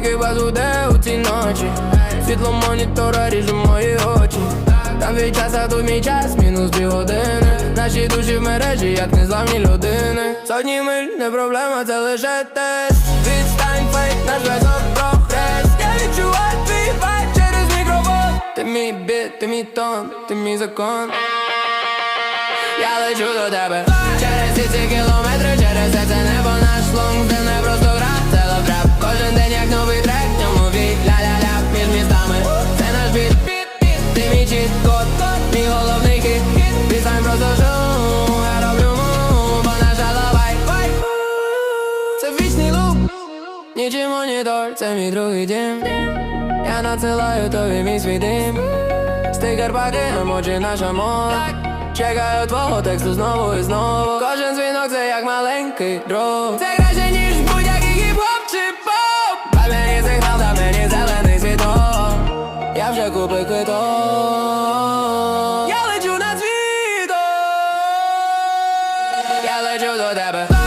тільки вас буде у ці ночі. Світло монітора ріже мої очі. Там від часа тут мій час, мінус дві години. Наші душі в мережі, як незламні людини. Сотні миль, не проблема, це лише тест. Відстань фейк, наш зв'язок прогрес. Я відчуваю твій вайб через мікрофон. Ти мій біт, ти мій тон, ти мій закон. Я лечу до тебе Через ці кілометри, через Нічий монітор, це мій другий дім Я надсилаю тобі мій свій дим Стикер паки, емоджі наша мова Чекаю твого тексту знову і знову Кожен дзвінок це як маленький дров Це краще, ніж будь-який хіп-хоп чи поп Дай мені сигнал, дай мені зелений світок Я вже купив квиток Я лечу над світом Я лечу до тебе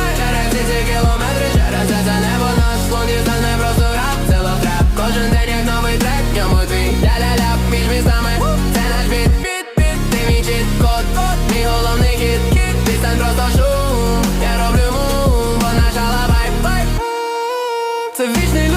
The Zawiśnij